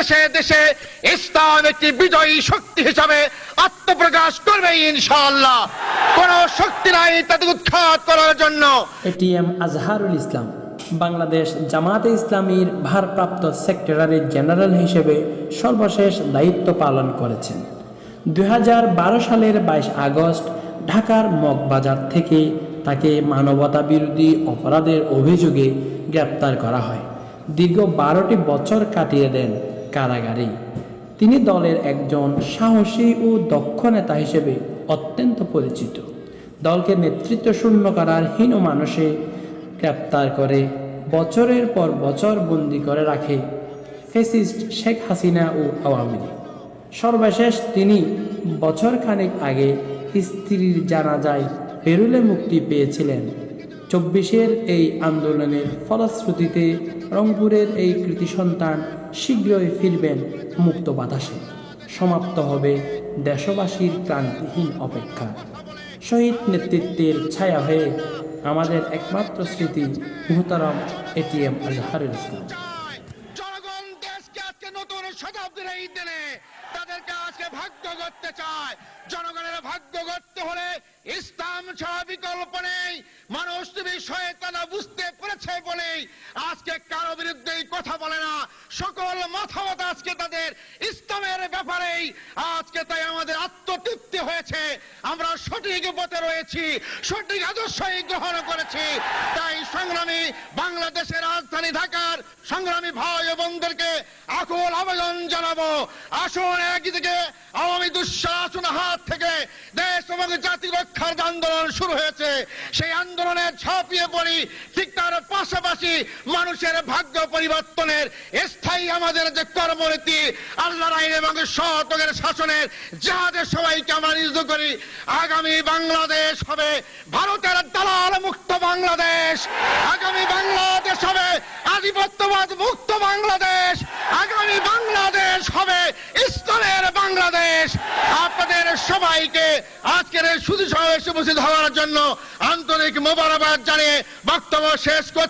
দেশে দেশে ইসলাম একটি বিজয়ী শক্তি হিসাবে আত্মপ্রকাশ করবে ইনশাআল্লাহ। কোন শক্তি নাই তাদের উৎখাত করার জন্য। এটিএম আজহারুল ইসলাম, বাংলাদেশ জামাতে ইসলামীর ভারপ্রাপ্ত সেক্রেটারি জেনারেল হিসেবে সর্বশেষ দায়িত্ব পালন করেছেন। দুই হাজার বারো সালের বাইশ আগস্ট ঢাকার মগবাজার থেকে তাকে মানবতা বিরোধী অপরাধের অভিযোগে গ্রেপ্তার করা হয়। দীর্ঘ বারোটি বছর কাটিয়ে দেন কারাগারে তিনি দলের একজন সাহসী ও দক্ষ নেতা হিসেবে অত্যন্ত পরিচিত। দলকে নেতৃত্ব শূন্য করার হীন মানুষে গ্রেপ্তার করে, বছরের পর বছর বন্দি করে রাখে ফেসিস্ট শেখ হাসিনা ও আওয়ামী লীগ। সর্বশেষ তিনি বছর খানেক আগে স্ত্রীর জানাজায় পেরুলে মুক্তি পেয়েছিলেন। চব্বিশের এই আন্দোলনের ফলশ্রুতিতে রংপুরের এই কৃতি সন্তান শীঘ্রই ফিরবেন মুক্ত বাতাসে। সমাপ্ত হবে দেশবাসীর ক্রান্তিহীন অপেক্ষা। শহীদ নেতৃত্বের ছায়া হয়ে আমাদের একমাত্র স্মৃতি মুহতারাম এটিএম আজহারুল ইসলাম। ভাগ্য করতে চায়। জনগণের ভাগ্য করতে হলে ইসলাম ছাড়া বিকল্প নেই। মানুষ তুমি শয়তানা বুঝতে পেরেছে বলেই আজকে কারও বিরুদ্ধেই কথা বলে না। সকল মতামত আজকে তাদের ইসলামের ব্যাপারেই। আজকে তাই আমাদের আত্মতৃপ্তি হয়েছে। আমরা সঠিক পথে রয়েছি, সঠিক আদর্শই গ্রহণ করেছি। তাই সংগ্রামী বাংলাদেশের রাজধানী ঢাকার সংগ্রামী ভাই বোনদেরকে আকুল আবেদন জানাব। আসুন একদিকে আওয়ামী দুঃশাসন হাত এবং জাতি রক্ষার আন্দোলন শুরু হয়েছে, সেই আন্দোলনে ঝাঁপিয়ে পড়ি ঠিক তার পাশাপাশি মানুষের ভাগ্য পরিবর্তনের স্থায়ী আমাদের যে কর্মনীতি, আল্লাহর আইন এবং সতকের শাসনের যাদের সবাইকে আমরা নিয়োজিত করি। আগামী বাংলাদেশ হবে ভারতের দালাল মুক্ত বাংলাদেশ। আগামী বাংলাদেশ হবে আধিপত্যবাদ মুক্ত বাংলাদেশ। ইসলামের বাংলাদেশ। আপনাদের সবাইকে আজকের সুদী সমাবেশে উপস্থিত হওয়ার জন্য আন্তরিক মোবারকবাদ জানিয়ে বক্তব্য শেষ করতে